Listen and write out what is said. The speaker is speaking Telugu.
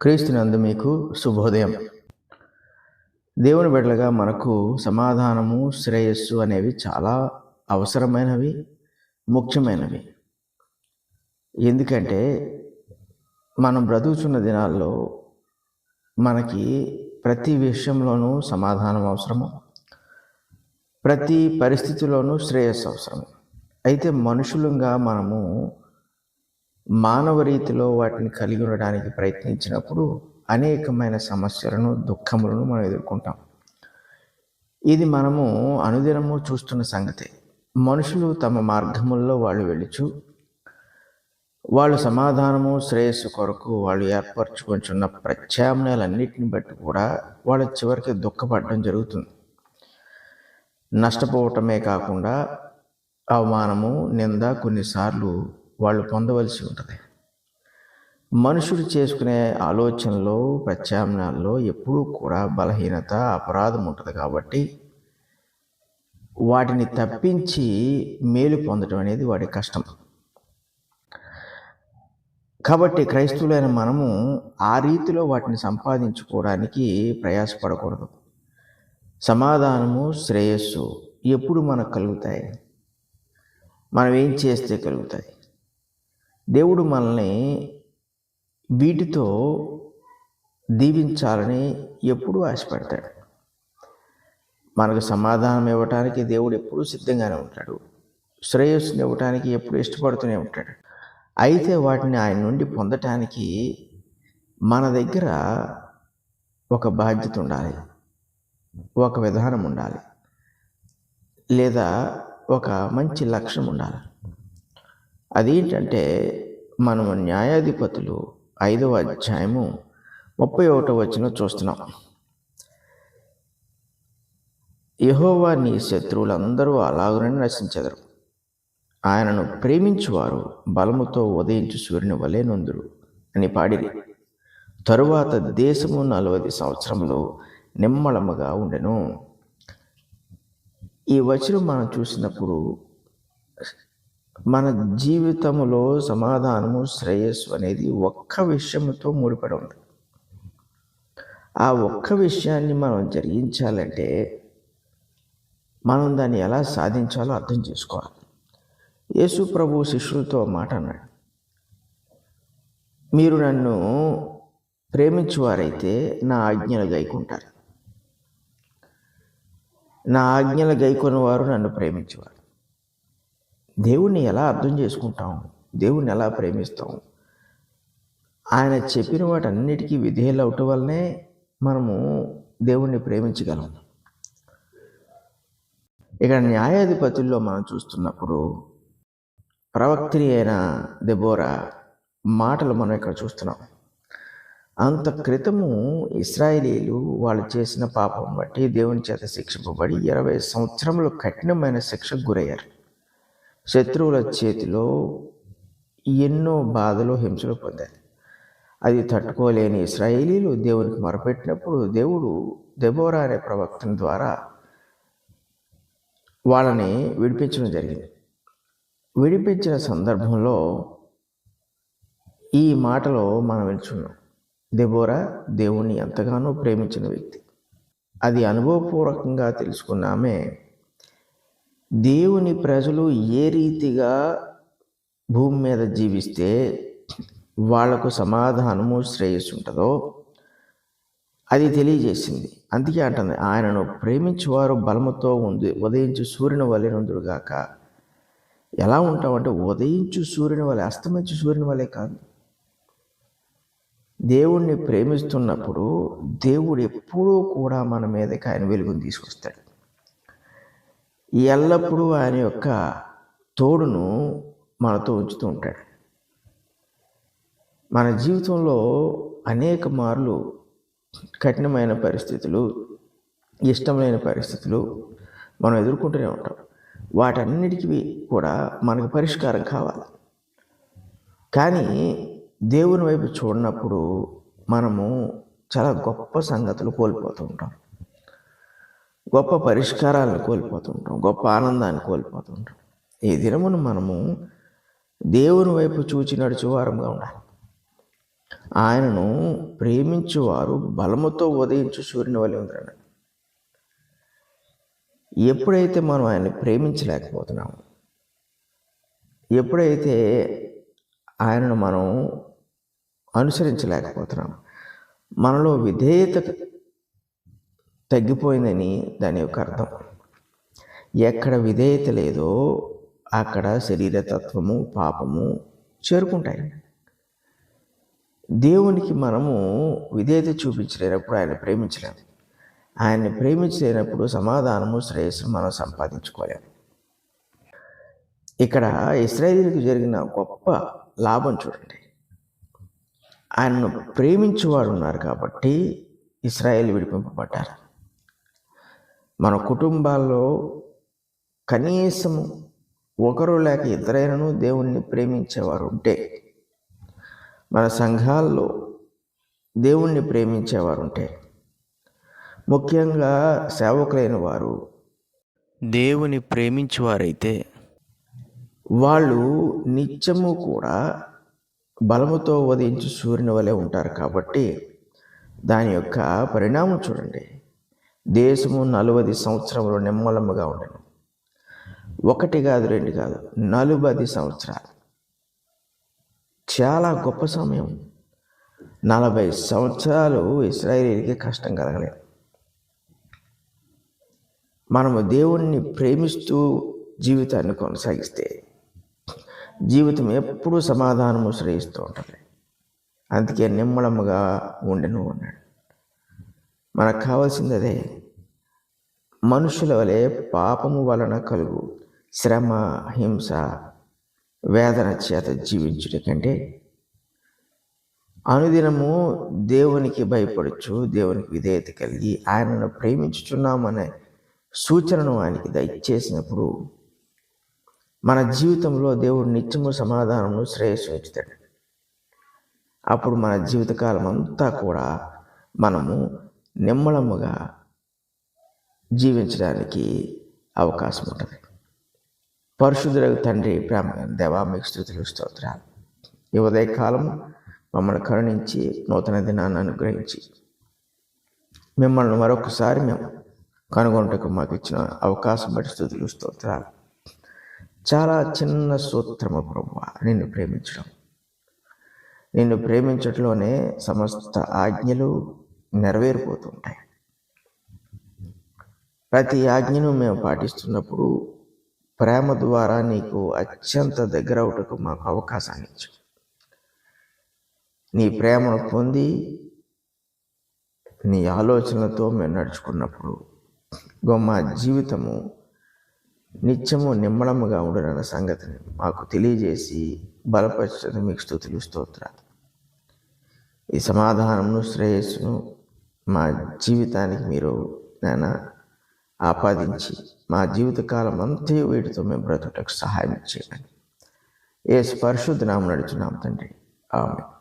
క్రీస్తునందు మీకు శుభోదయం. దేవుని బిడ్డలుగా మనకు సమాధానము శ్రేయస్సు అనేవి చాలా అవసరమైనవి ముఖ్యమైనవి. ఎందుకంటే మనం బ్రతుకుతున్న దినాల్లో మనకి ప్రతి విషయంలోనూ సమాధానం అవసరము ప్రతి పరిస్థితిలోనూ శ్రేయస్సు అవసరం అయితే మనుషులంగా మనము మానవ రీతిలో వాటిని కలిగి ఉండడానికి ప్రయత్నించినప్పుడు అనేకమైన సమస్యలను దుఃఖములను మనం ఎదుర్కొంటాం. ఇది మనము అనుదినము చూస్తున్న సంగతే. మనుషులు తమ మార్గముల్లో వాళ్ళు వెళ్ళుచు వాళ్ళు సమాధానము శ్రేయస్సు కొరకు వాళ్ళు ఏర్పరచుకొంచున్న ప్రత్యామ్నాయాలన్నిటిని బట్టి కూడా వాళ్ళ చివరికి దుఃఖపడడం జరుగుతుంది. నష్టపోవటమే కాకుండా అవమానము నింద కొన్నిసార్లు వాళ్ళు పొందవలసి ఉంటుంది. మనుషుడు చేసుకునే ఆలోచనలో ప్రత్యామ్నాల్లో ఎప్పుడూ కూడా బలహీనత అపరాధం ఉంటుంది కాబట్టి వాటిని తప్పించి మేలు పొందడం అనేది వాడి కష్టం. కాబట్టి క్రైస్తవులైన మనము ఆ రీతిలో వాటిని సంపాదించుకోవడానికి ప్రయాసపడకూడదు. సమాధానము శ్రేయస్సు ఎప్పుడు మనకు కలుగుతాయి. మనం ఏం చేస్తే కలుగుతాయి? దేవుడు మనల్ని వీటితో దీవించాలని ఎప్పుడూ ఆశపడతాడు. మనకు సమాధానం ఇవ్వటానికి దేవుడు ఎప్పుడూ సిద్ధంగానే ఉంటాడు. శ్రేయస్సుని ఇవ్వటానికి ఎప్పుడు ఇష్టపడుతూనే ఉంటాడు. అయితే వాటిని ఆయన నుండి పొందటానికి మన దగ్గర ఒక బాధ్యత ఉండాలి. ఒక విధానం ఉండాలి. లేదా ఒక మంచి లక్ష్యం ఉండాలి. అదేంటంటే మనము న్యాయాధిపతులు ఐదవ అధ్యాయము ముప్పై ఒకటో వచ్చిన చూస్తున్నాం. యహోవా నీ శత్రువులందరూ అలాగునని నశించెదరు. ఆయనను ప్రేమించువారు బలముతో ఉదయించు సూర్యుని వలె నొందురు అని పాడిరి. తరువాత దేశము నలభై సంవత్సరములు నిమ్మళముగా ఉండెను. ఈ వచనం మనం చూసినప్పుడు మన జీవితంలో సమాధానము శ్రేయస్సు అనేది ఒక్క విషయంతో ముడిపడి ఉంది ఆ ఒక్క విషయాన్ని మనం జరిగించాలంటే మనం దాన్ని ఎలా సాధించాలో అర్థం చేసుకోవాలి. యేసు ప్రభు శిష్యులతో మాట అన్నాడు. మీరు నన్ను ప్రేమించువారైతే నా ఆజ్ఞలు గైకుంటారు. నా ఆజ్ఞలు గైకొని వారు నన్ను ప్రేమించేవారు. దేవుణ్ణి ఎలా అర్థం చేసుకుంటాం? దేవుణ్ణి ఎలా ప్రేమిస్తాం? ఆయన చెప్పిన వాటన్నిటికీ విధేయులు అవటం వల్లనే మనము దేవుణ్ణి ప్రేమించగలం. ఇక్కడ న్యాయాధిపతుల్లో మనం చూస్తున్నప్పుడు ప్రవక్తి అయిన దెబోరా మాటలు మనం ఇక్కడ చూస్తున్నాం. అంత క్రితము ఇస్రాయేలీలు వాళ్ళు చేసిన పాపం బట్టి దేవుని చేత శిక్షింపబడి ఇరవై సంవత్సరములు కఠినమైన శిక్షకు గురయ్యారు. శత్రువుల చేతిలో ఎన్నో బాధలు హింసలు పొందారు అది తట్టుకోలేని ఇస్రాయేలీలు దేవునికి మొరపెట్టినప్పుడు దేవుడు దెబోరా అనే ప్రవక్తన ద్వారా వాళ్ళని విడిపించడం జరిగింది. విడిపించిన సందర్భంలో ఈ మాటలో మనం వెళ్తున్నాం దెబోరా దేవుణ్ణి ఎంతగానో ప్రేమించిన వ్యక్తి. అది అనుభవపూర్వకంగా తెలుసుకున్నామే దేవుని ప్రజలు ఏ రీతిగా భూమి మీద జీవిస్తే వాళ్ళకు సమాధానము శ్రేయస్సు ఉంటుందో అది తెలియజేసింది. అందుకే అంటుంది ఆయనను ప్రేమించేవారు బలముతో ఉంది ఉదయించు సూర్యుని వలె నుందురుగాక ఎలా ఉంటామంటే ఉదయించు సూర్యుని వలె అస్తమించు సూర్యుని వలె కాదు. దేవుణ్ణి ప్రేమిస్తున్నప్పుడు దేవుడు ఎప్పుడూ కూడా మన మీదకి ఆయన వెలుగుని తీసుకొస్తాడు. ఎల్లప్పుడూ ఆయన యొక్క తోడును మనతో ఉంచుతూ ఉంటాడు. మన జీవితంలో అనేక మార్లు కఠినమైన పరిస్థితులు ఇష్టమైన పరిస్థితులు మనం ఎదుర్కొంటూనే ఉంటాం. వాటన్నిటికీ కూడా మనకు పరిష్కారం కావాలి. కానీ దేవుని వైపు చూడనప్పుడు మనము చాలా గొప్ప సంగతులు కోల్పోతూ ఉంటాం. గొప్ప పరిష్కారాలను కోల్పోతుంటాం గొప్ప ఆనందాన్ని కోల్పోతుంటాం. ఈ దినమున మనము దేవుని వైపు చూచి నడుచువారంగా ఉండాలి. ఆయనను ప్రేమించువారు బలముతో ఉదయించు సూర్యుని వల్ల ఉందన్నాడు. ఎప్పుడైతే మనం ఆయన్ని ప్రేమించలేకపోతున్నాము ఎప్పుడైతే ఆయనను మనం అనుసరించలేకపోతున్నాం మనలో విధేయత తగ్గిపోయిందని దాని యొక్క అర్థం. ఎక్కడ విధేయత లేదో అక్కడ శరీరతత్వము పాపము చేరుకుంటాయి. దేవునికి మనము విధేయత చూపించలేనప్పుడు ఆయన ప్రేమించలేము ఆయన్ని ప్రేమించలేనప్పుడు సమాధానము శ్రేయస్సు మనం సంపాదించుకోలేము. ఇక్కడ ఇస్రాయేలీలకు జరిగిన గొప్ప లాభం చూడండి. ఆయనను ప్రేమించేవాడు ఉన్నారు కాబట్టి ఇస్రాయేల్ విడిపింపబడ్డారు. మన కుటుంబాల్లో కనీసం ఒకరు లేక ఇద్దరైనను దేవుణ్ణి ప్రేమించేవారు ఉంటే మన సంఘాల్లో దేవుణ్ణి ప్రేమించేవారు ఉంటే ముఖ్యంగా సేవకులైన వారు దేవుని ప్రేమించేవారైతే వాళ్ళు నిత్యము కూడా బలముతో ఉదయించి సూర్యుని వలె ఉంటారు కాబట్టి దాని యొక్క పరిణామం చూడండి. దేశము నలభై సంవత్సరములు నిమ్మలముగా ఉండను. ఒకటి కాదు రెండు కాదు నలభై సంవత్సరాలు. చాలా గొప్ప సమయం. నలభై సంవత్సరాలు ఇస్రాయేలీకి కష్టం కలగలేదు. మనము దేవుణ్ణి ప్రేమిస్తూ జీవితాన్ని కొనసాగిస్తే జీవితం ఎప్పుడూ సమాధానము శ్రయిస్తూ ఉంటుంది. అందుకే నిమ్మలముగా ఉండను అన్నాడు. మనకు కావాల్సింది అదే మనుషుల వలె పాపము వలన కలుగు. శ్రమ హింస వేదన చేత జీవించుట కంటే అనుదినము దేవునికి భయపడచ్చు దేవునికి విధేయత కలిగి ఆయనను ప్రేమించుచున్నామనే సూచనను ఆయనకి దయచేసినప్పుడు మన జీవితంలో దేవుడు నిత్యము సమాధానము శ్రేయస్సు ఇచ్చుతాడు అప్పుడు మన జీవితకాలం అంతా కూడా మనము నిమ్మళముగా జీవించడానికి అవకాశం ఉంటుంది. పరిశుద్ధులకు తండ్రి ప్రేమ దేవా మీకు స్థుతులు స్తోత్రాలు. ఈ ఉదయకాలం మమ్మల్ని కరుణించి నూతన దినాన్ని అనుగ్రహించి మిమ్మల్ని మరొకసారి మేము కనుగొనటకు మాకు ఇచ్చిన అవకాశం బట్టి స్థుతులు స్తోత్రాలు. చాలా చిన్న సూత్రము ప్రభు నిన్ను ప్రేమించడం. నిన్ను ప్రేమించడంలోనే సమస్త ఆజ్ఞలు నెరవేరిపోతుంటాయి. ప్రతి ఆజ్ఞను మేము పాటిస్తున్నప్పుడు ప్రేమ ద్వారా నీకు అత్యంత దగ్గర అవుటకు మాకు అవకాశాన్ని ఇచ్చు నీ ప్రేమను పొంది నీ ఆలోచనలతో మేము నడుచుకున్నప్పుడు మా జీవితము నిత్యము నిమ్మళముగా ఉండనన్న సంగతిని మాకు తెలియజేసి బలపరచడం మీకు స్థుతులు స్తోత్రాలు. ఈ సమాధానమును శ్రేయస్సును మా జీవితానికి మీరు నాయన ఆపాదించి మా జీవితకాలం అంతే వీటితో మేము బ్రతుటకు సహాయం చేయండి. ఏ పరిశుద్ధ నామం నడుచున్నాం తండ్రి. ఆమె